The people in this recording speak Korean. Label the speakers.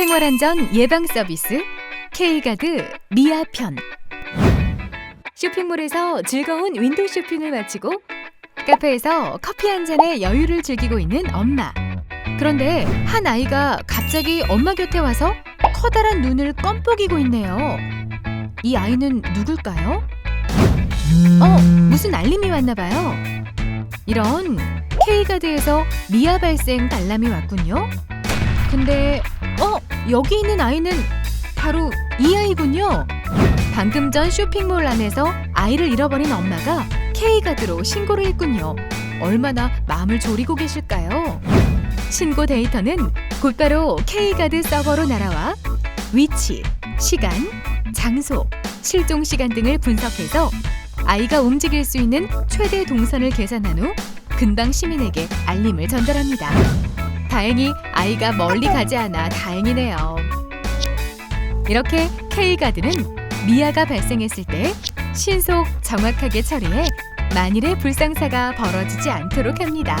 Speaker 1: 생활안전 예방 서비스 K가드 미아편 쇼핑몰에서 즐거운 윈도우 쇼핑을 마치고 카페에서 커피 한 잔의 여유를 즐기고 있는 엄마. 그런데 한 아이가 갑자기 엄마 곁에 와서 커다란 눈을 껌뻑이고 있네요. 이 아이는 누굴까요? 어, 무슨 알림이 왔나 봐요. 이런 K가드에서 미아 발생 단람이 왔군요. 근데 어, 여기 있는 아이는 바로 이 아이군요. 방금 전 쇼핑몰 안에서 아이를 잃어버린 엄마가 K가드로 신고를 했군요. 얼마나 마음을 졸이고 계실까요? 신고 데이터는 곧바로 K가드 서버로 날아와 위치, 시간, 장소, 실종 시간 등을 분석해서 아이가 움직일 수 있는 최대 동선을 계산한 후 근방 시민에게 알림을 전달합니다. 다행히 아이가 멀리 가지 않아 다행이네요. 이렇게 K가드는 미아가 발생했을 때 신속 정확하게 처리해 만일의 불상사가 벌어지지 않도록 합니다.